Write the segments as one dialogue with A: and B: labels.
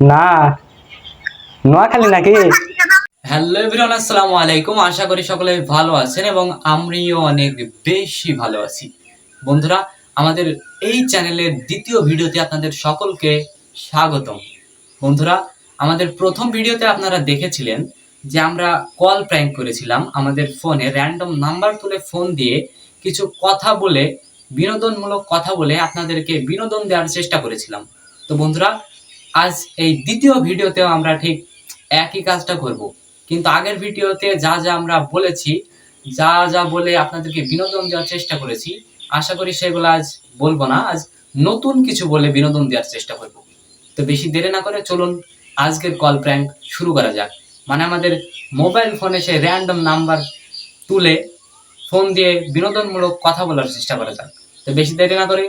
A: না।
B: Hello everyone, আসসালামু আলাইকুম। আশা করি সকলে ভালো আছেন এবং আমিও অনেক বেশি ভালো আছি। বন্ধুরা, আমাদের এই চ্যানেলের দ্বিতীয় ভিডিওতে আপনাদের সকলকে স্বাগতম। বন্ধুরা, আমাদের প্রথম ভিডিওতে আপনারা দেখেছিলেন যে আমরা কল প্র্যাঙ্ক করেছিলাম আমাদের ফোনে, র্যান্ডম নাম্বার তুলে ফোন দিয়ে কিছু কথা বলে বিনোদনমূলক কথা বলে আপনাদেরকে বিনোদন দেওয়ার চেষ্টা করেছিলাম। তো বন্ধুরা, আজ এই দ্বিতীয় ভিডিওতেও আমরা ঠিক একই কাজটা করব। কিন্তু আগের ভিডিওতে যা যা আমরা বলেছি, যা যা বলে আপনাদেরকে বিনোদন দেওয়ার চেষ্টা করেছি, আশা করি সেগুলো আজ বলব না, আজ নতুন কিছু বলে বিনোদন দেওয়ার চেষ্টা করব। তো বেশি দেরি না করে চলুন, আজকের কল প্র্যাঙ্ক শুরু করা যাক। মানে আমাদের মোবাইল ফোনে সে র্যান্ডম নাম্বার তুলে ফোন দিয়ে বিনোদনমূলক কথা বলার চেষ্টা করা যাক। তো বেশি দেরি না করে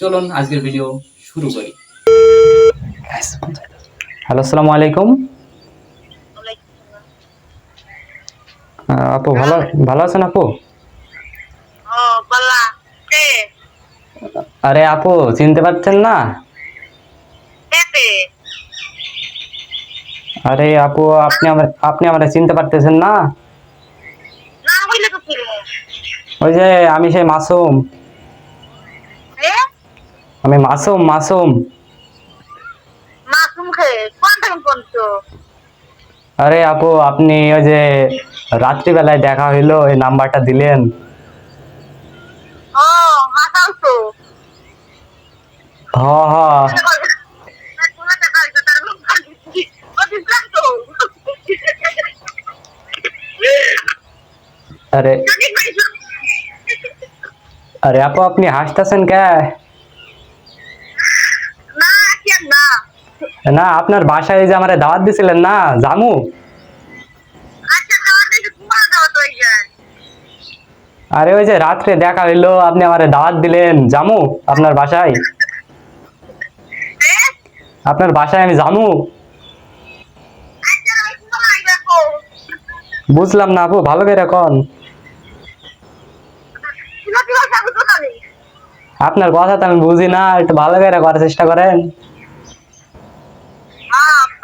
B: চলুন আজকের ভিডিও শুরু করি।
A: হ্যালো আসসালামু আলাইকুম। আপু ভালো ভালো আছেন আপু? আরে আপু চিনতে পারছেন না? আরে আপু আপনি আমার আপনি আমার চিনতে পারতেছেন না? ওই যে আমি সেই মাসুম। আমি মাসুম মাসুম।
C: মাসুম খে কোন পর্যন্ত
A: আরে আপু আপনি ওই যে রাত্রিবেলায় দেখা হইল এই নাম্বারটা দিলেন।
C: ও তো।
A: হ হ। আরে আপু আপনি হাসতেছেন কে
C: না কি আর না
A: না আপনার বাসায় যে আমার দাওয়াত দিছিলেন না জামু?
C: আচ্ছা
A: আরে ওই যে রাত্রে দেখা হইল আপনি আমার দাওয়াত দিলেন জামু আপনার বাসায়? আপনার বাসায় আমি জামু?
C: আচ্ছা
A: বুঝলাম না আপু ভালো করে এখন আপনার কথা তো আমি বুঝি না একটু ভালো করে করার চেষ্টা করেন।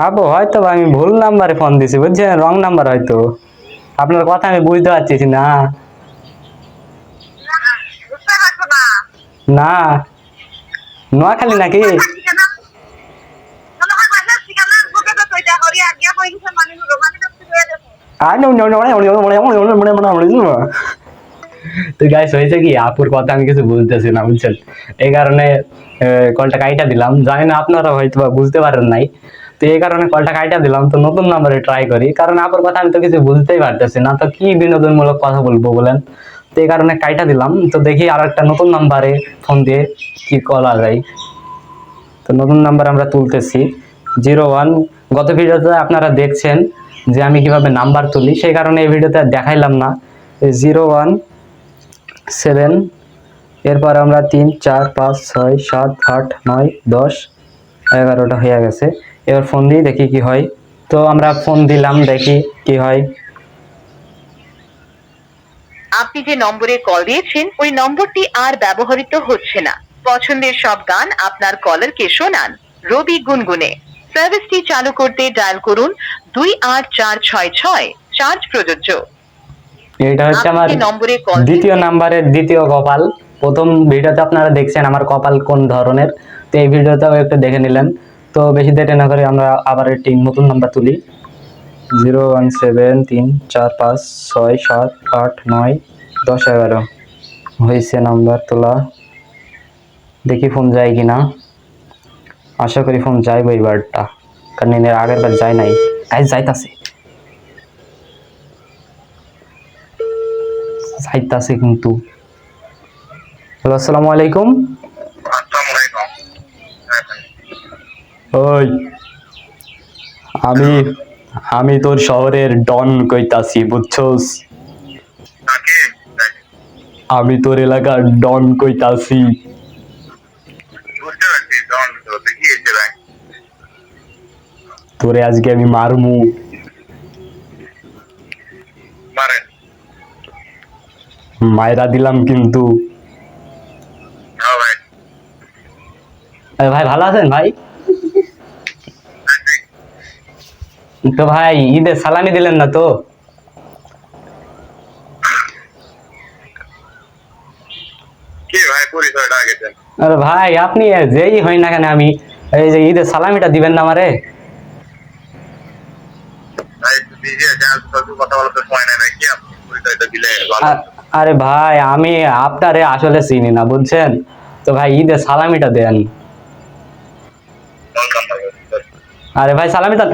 A: আবু হয়তো আমি ভুল নাম্বারে ফোন দিছি বুঝছেন রং নাম্বার হয়তো আপনার কথা আমি বুঝতে পারছি না
C: না
A: নোয়াখালী নাকি হয়েছে কি আপুর কথা আমি কিছু বুঝতেছি না বুঝছেন এই কারণে কলটা কাইটা দিলাম জানি না আপনারা হয়তো বুঝতে পারেন নাই তো এই কারণে কলটা কাইটা দিলাম, তো নতুন নাম্বারে ট্রাই করি। কারণ আপুর কথা আমি তো কিছু বুঝতেই পারতেছি না, তো কি বিনোদনমূলক কথা বলব বলেন? তো এই কারণে কাইটা দিলাম, তো দেখি আর একটা নতুন নাম্বারে ফোন দিয়ে কি করা যায়। তো নতুন নাম্বার আমরা তুলতেছি জিরো ওয়ান গত ভিডিওতে আপনারা দেখছেন যে আমি কীভাবে নাম্বার তুলি, সেই কারণে এই ভিডিওতে দেখাইলাম না। জিরো ওয়ান সেভেন এরপর আমরা তিন, চার, পাঁচ, ছয়, সাত, আট, নয়, দশ, এগারোটা হয়ে গেছে। এবার ফোন দিয়ে দেখি কি হয়। তো আমরা ফোন দিলাম দেখি কি হয়।
D: আপনি যে নম্বরে কল দিয়েছেন ওই নম্বরটি আর ব্যবহৃত হচ্ছে না। পছন্দের সব গান আপনার কলারকে শোনান। রবি গুনগুনে। সার্ভিসটি চালু করতে ডায়াল করুন দুই আট চার ছয় ছয়। চার্জ প্রযোজ্য।
A: এটা হচ্ছে আমার
D: নম্বরে কল
A: দ্বিতীয় নাম্বারের দ্বিতীয় কপাল। প্রথম ভিডিওতে আপনারা দেখছেন আমার কপাল কোন ধরনের। তো এই ভিডিওটাও একটু দেখে নিলেন। তো বেশি দেরি না করে আমরা আবার একটি নতুন নাম্বার তুলি। জিরো ওয়ান সেভেন তিন চার পাঁচ ছয় সাত আট নয় দশ এগারো। হয়েছে নাম্বার তোলা। দেখি ফোন যায় কি না আশা করি ফোন যাইব এইবারটা। কারণ এর আগের বার যায় নাই। আজ যাইতাছে। যাইতাছে কিন্তু। হ্যালো, আসসালামু আলাইকুম। ওই আমি আমি তোর শহরের ডন কইতাছি বুঝছস? আমি তোর এলাকার ডন কইতাছি। তোরে আজকে আমি মারমু। মায়েরা দিলাম কিন্তু।
C: হ্যাঁ ভাই
A: ভালো আছেন ভাই
C: আছি।
A: তো ভাই ঈদের সালামি দিলেন না তো?
C: ভাই
A: আরে আপনি যেই হই না কেন আমি এই যে ঈদের সালামিটা দিবেন না আমারে? আরে ভাই আমি আপনারে আসলে চিনি না বুঝছেন? তো ভাই ঈদের সালামিটা দেন। আরে ভাই সালামিটা